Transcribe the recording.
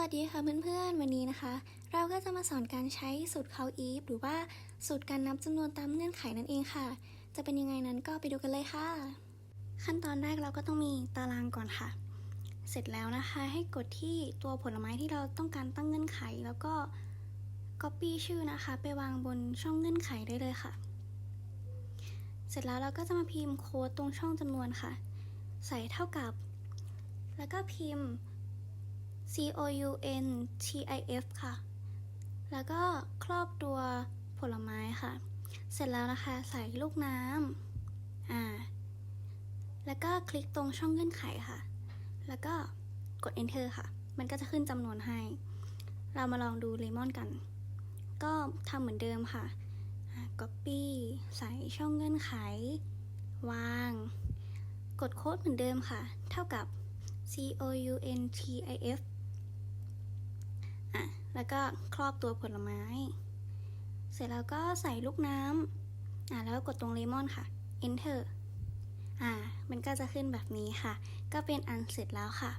วัสดีค่ะเพื่อนๆ วันนี้นะคะ เราก็จะมาสอนการใช้สูตรเขาอีฟหรือว่าสูตรการนับจำนวนตามเงื่อนไขนั่นเองค่ะ จะเป็นยังไงนั้นก็ไปดูกันเลยค่ะ ขั้นตอนแรกเราก็ต้องมีตารางก่อนค่ะ เสร็จแล้วนะคะให้กดที่ตัวผลไม้ที่เราต้องการตั้งเงื่อนไข แล้วก็ copy ชื่อนะคะ ไปวางบนช่องเงื่อนไขได้เลยค่ะ เสร็จแล้วเราก็จะมาพิมพ์โค้ดตรงช่องจำนวนค่ะ ใส่เท่ากับ แล้วก็พิมพ์ C O U N T I F ค่ะ แล้วก็ครอบตัวผลไม้ค่ะ เสร็จแล้วนะคะใส่ลูกน้ำอ่า แล้วก็คลิกตรงช่องเงื่อนไขค่ะ แล้วก็กด enter ค่ะ มันก็จะขึ้นจำนวนให้ เรามาลองดูเลมอนกัน ก็ทำเหมือนเดิมค่ะ copy ใส่ช่องเงื่อนไข วาง กดโค้ดเหมือนเดิมค่ะ เท่ากับ C O U N T I F แล้วก็ครอบตัวผลไม้ เสร็จแล้วก็ใส่ลูกน้ำอ่าแล้วกดตรงเลมอนค่ะ enter อ่า มันก็จะขึ้นแบบนี้ค่ะ ก็เป็นอันเสร็จแล้วค่ะ